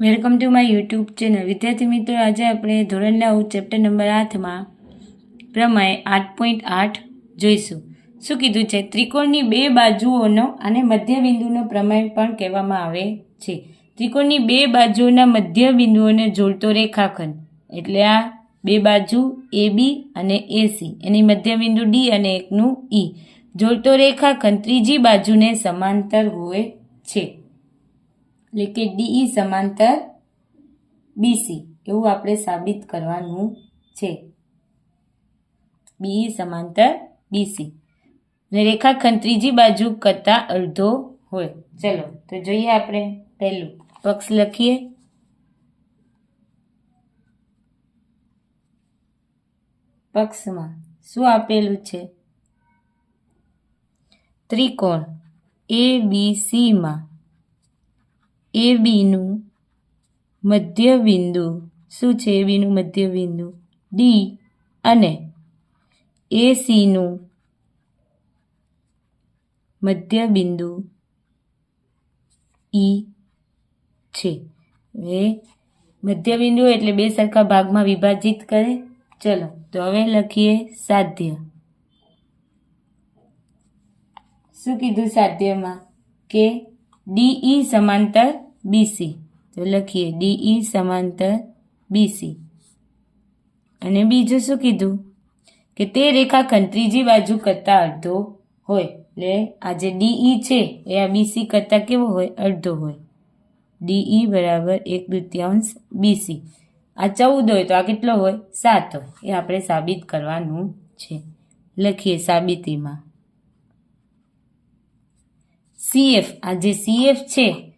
Welcome to my YouTube channel. વિદ્યાર્થી મિત્રો, આજે આપણે ધોરણ નવ ચેપ્ટર નંબર આઠમાં પ્રમાણે આઠ પોઈન્ટ આઠ જોઈશું. શું કીધું છે? ત્રિકોણની બે બાજુઓનો અને મધ્યબિંદુનો પ્રમેય પણ કહેવામાં આવે છે. ત્રિકોણની બે બાજુઓના મધ્ય બિંદુઓને જોડતો રેખાખંડ. એટલે આ બે બાજુ એ બી અને એસી એની મધ્યબિંદુ ડી અને એકનું ઈ. જોડતો રેખાખંડ ત્રીજી બાજુને સમાંતર હોય છે. એટલે કે ડીઈ સમાંતર બીસી એવું આપણે સાબિત કરવાનું છે. બીઈ સમાંતર બીસી અને રેખાખંડ ત્રીજી બાજુ કરતાં અડધો હોય. ચલો, તો જોઈએ આપણે પહેલું. પક્ષ લખીએ. પક્ષમાં શું આપેલું છે? ત્રિકોણ એ બી સીમાં એ બીનું મધ્ય બિંદુ શું છે એ બીનું મધ્ય બિંદુ ડી અને એ સીનું મધ્ય બિંદુ ઈ છે. હવે મધ્યબિંદુ એટલે બે સરખા ભાગમાં વિભાજિત કરે. ચલો, તો હવે લખીએ સાધ્ય. શું કીધું સાધ્યમાં? કે ડીઈ સમાંતર બીસી તો લખીએ ડીઈ સમાંતર બીસી અને બીજું શું કીધું? કે તે રેખાખંડ ત્રીજી બાજુ કરતાં અડધો હોય. એટલે આ જે ડીઈ છે, એ આ બીસી કરતાં કેવો હોય? અડધો હોય. ડીઈ બરાબર એક દૃત્યાંશ બીસી આ ચૌદ હોય તો આ કેટલો હોય? સાત હોય. એ આપણે સાબિત કરવાનું છે. લખીએ સાબિતીમાં. સીએફ આ જે સીએફ છે.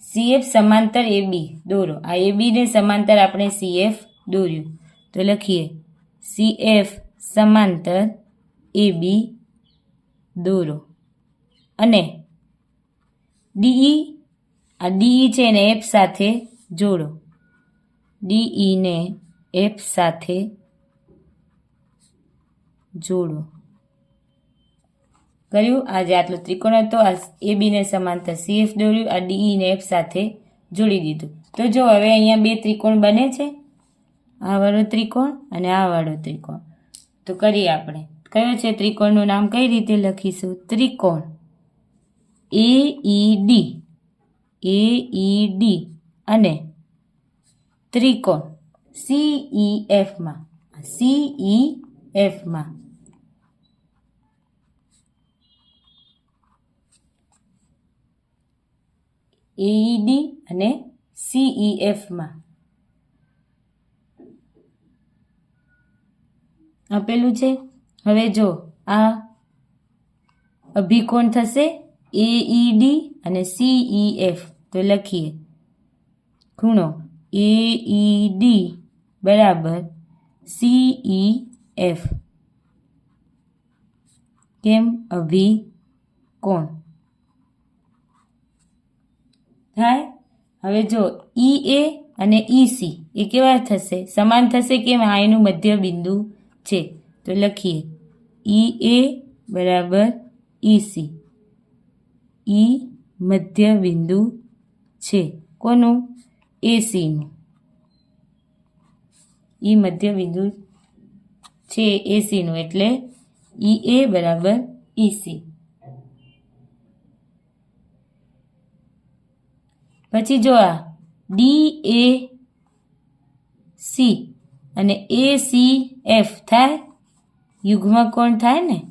સીએફ સમાંતર એ બી, દોરો. આ એ બીને સમાંતર આપણે સીએફ દોર્યું. તો લખીએ. સીએફ સમાંતર એ બી દોરો. અને ડીઈ, આ ડીઈ છે એને એફ સાથે જોડો. ડીઈને એફ સાથે જોડો. કર્યું. આજે આટલો ત્રિકોણ હતો. આ એ બીને સમાંતર સીએફ દોર્યું. આ ડીઈ ને એફ સાથે જોડી દીધું. તો જો હવે અહીંયા બે ત્રિકોણ બને છે. આ ત્રિકોણ અને આ ત્રિકોણ. તો કરીએ આપણે. કયો છે ત્રિકોણનું નામ? કઈ રીતે લખીશું? ત્રિકોણ. એ E D A E D અને ત્રિકોણ. સીઈ એફમાં સીઈ એફમાં એઈડી અને સીઈએફમાં આપેલું છે? હવે જો, આ અભિકોણ થશે એઈડી અને સીઈએફ તો લખીએ. ખૂણો એઈડી બરાબર સીઈએફ કેમ? અભિકોણ. થાય? હવે જો ઈ એ અને ઈ સી એ કેવા થશે? સમાન થશે કે એનું મધ્ય બિંદુ છે? તો લખીએ. ઈ એ બરાબર ઈ સી ઈ મધ્ય બિંદુ છે. કોનું? એસીનું ઈ મધ્ય બિંદુ છે એસીનું એટલે ઈ એ બરાબર ઈસી પછી જો આ ડી એ સી અને એ સી એફ થાય યુગ્મ કોણ થાય ને?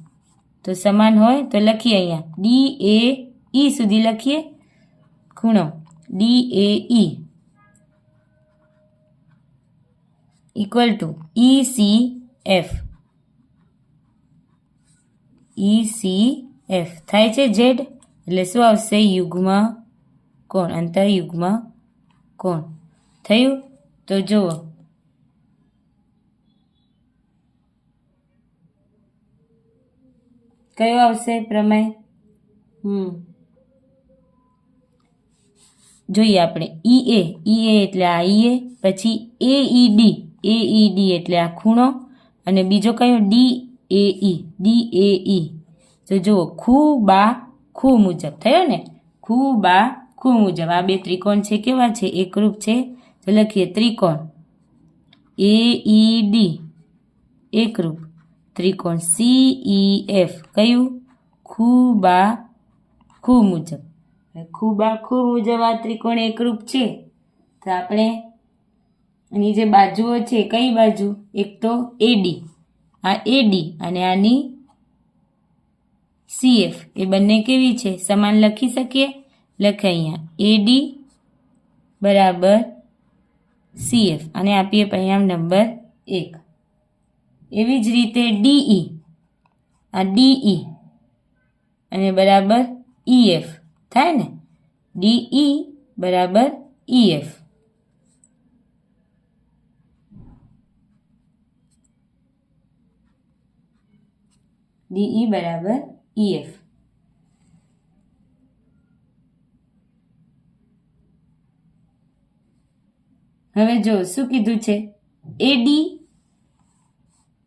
તો સમાન હોય તો લખીએ અહીંયા. ડી એ ઈ સુધી લખીએ. ખૂણો. D A E equal to E C F E C F થાય છે ઝેડ એટલે શું આવશે? યુગ્મ કોણ? અંતરયુગમાં કોણ? થયું? તો જુઓ. કયો આવશે પ્રમેય? હમ. જોઈએ આપણે. ઈ એ ઈ એ એટલે આ ઈ એ, પછી એ ઈ ડી. એટલે આ ખૂણો, અને બીજો કયો? D A E. D A E. તો જુઓ ખૂ બા ખૂ મુજબ. થયો ને? ખૂ બા ખૂ મુજબ આ બે ત્રિકોણ છે કેવા છે? એકરૂપ છે. તો લખીએ ત્રિકોણ. એ ઈ ડી એકરૂપ ત્રિકોણ. સી ઈ એફ કયું? ખૂબા ખૂ મુજબ. ખૂબા ખૂ મુજબ આ ત્રિકોણ એકરૂપ છે. તો આપણે એની જે બાજુઓ છે, કઈ બાજુ? એક તો એડી આ એડી અને આની સીએફ એ બંને કેવી છે? સમાન લખી શકીએ? લખે અહીંયા. એડી બરાબર સીએફ અને આપીએ પરિણામ નંબર એક. એવી જ રીતે ડીઈ આ ડીઈ અને બરાબર ઈએફ થાય ને? ડીઈ બરાબર ઈએફ ડીઈ બરાબર ઈએફ હવે જો, શું કીધું છે? એડી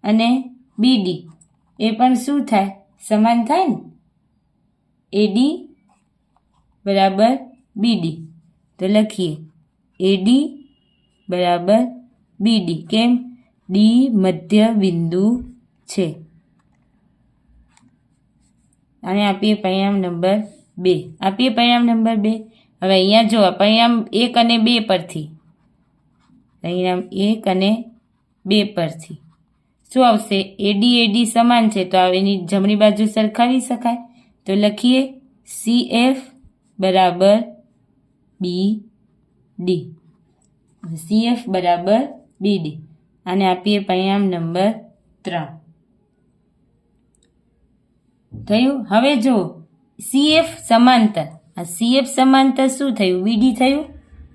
અને બી ડી એ પણ શું થાય? સમાન થાય ને? એડી બરાબર બી ડી તો લખીએ. એડી બરાબર બી ડી કેમ? ડી મધ્ય બિંદુ છે. અને આપીએ પરિણામ નંબર બે. આપીએ પરિણામ નંબર બે. હવે અહીંયા જો, પરિણામ એક અને બે પરથી. પરિણામ એક અને બે પરથી. શું આવશે? એડી એડી સમાન છે, તો એની જમણી બાજુ સરખાવી શકાય. તો લખીએ સી એફ બરાબર બી ડી સી એફ બરાબર બી ડી અને આપીએ પરિણામ નંબર ત્રણ. થયું? હવે જો સીએફ સમાંતર. આ સીએફ સમાંતર શું થયું? બીડી થયું?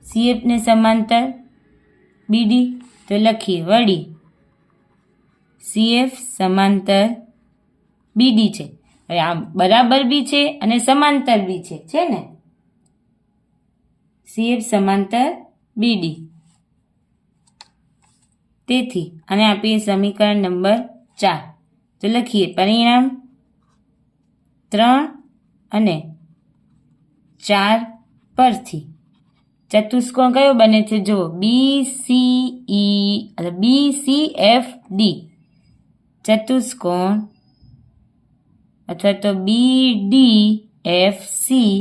સીએફને સમાંતર બીડી તો લખીએ વળી. સીએફ સમાંતર બીડી છે. હવે આ બરાબર બી છે અને સમાંતર બી છે. છે ને? સીએફ સમાંતર બીડી. તેથી અને આપીએ સમીકરણ નંબર ચાર. તો લખીએ પરિણામ ત્રણ અને ચાર પરથી. ચતુષ્કોણ કયો બને છે? જો B C E B C F D ચતુષ્કોણ અથવા તો બી ડી એફ સી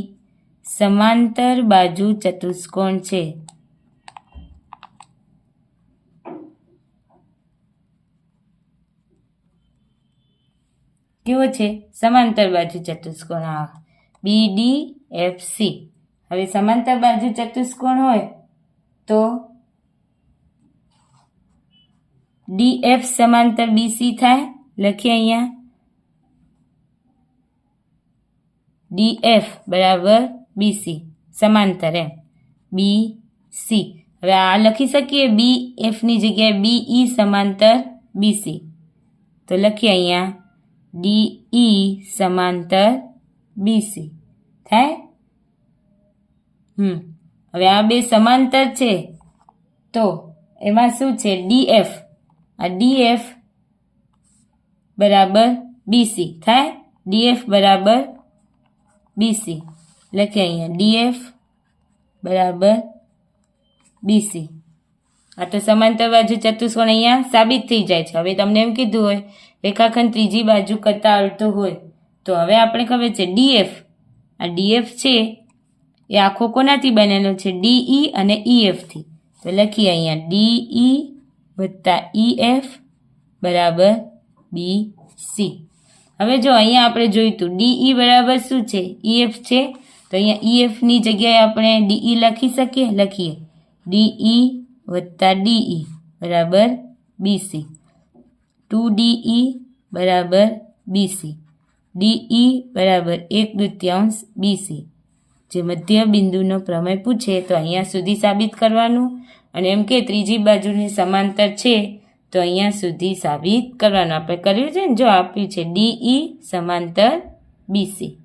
સમાંતર બાજુ ચતુષ્કોણ છે. કેવો છે? સમાંતર બાજુ ચતુષ્કોણ. આ બી ડી એફ સી હવે સમાંતર બાજુ ચતુષ્કોણ હોય તો ડીએફ સમાંતર બીસી થાય. લખીએ અહીંયા. ડીએફ બરાબર બીસી સમાંતર એમ. B C. હવે આ લખી શકીએ બી એફની જગ્યાએ બી ઈ સમાંતર બીસી તો લખીએ અહીંયા. ડીઈ સમાંતર બીસી થાય? હમ. હવે આ બે સમાંતર છે. તો એમાં શું છે? ડીએફ આ ડીએફ બરાબર બીસી થાય? ડીએફ બરાબર બીસી લખીએ અહીંયા. ડીએફ બરાબર બીસી આ તો સમાંતર બાજુ ચતુષ્કોણ અહીંયા સાબિત થઈ જાય છે. હવે તમને એમ કીધું હોય, રેખાખંડ ત્રીજી બાજુ કરતાં અડધો હોય, તો હવે આપણે ખબર છે ડીએફ આ ડીએફ છે એ આખો કોનાથી બનેલો છે? ડીઈ અને ઈએફથી તો લખીએ અહીંયા ડીઈ વત્તા ઈએફ બરાબર બી સી હવે જો અહીંયા આપણે જોયું હતું ડીઈ બરાબર શું છે? ઈએફ છે? તો અહીંયા ઈએફની જગ્યાએ આપણે ડીઈ લખી શકીએ? લખીએ. ડીઈ વત્તા ડીઈ બરાબર બીસી ટુ ડીઈ બરાબર બીસી ડીઈ બરાબર એક દૃત્યાંશ બીસી જે મધ્ય બિંદુનો પ્રમેય પૂછે તો અહીંયા સુધી સાબિત કરવાનું. અને એમ કે ત્રીજી બાજુની સમાંતર છે, તો અહીંયા સુધી સાબિત કરવાનું. આપણે કર્યું છે ને? જો આપ્યું છે ડીઈ સમાંતર બીસી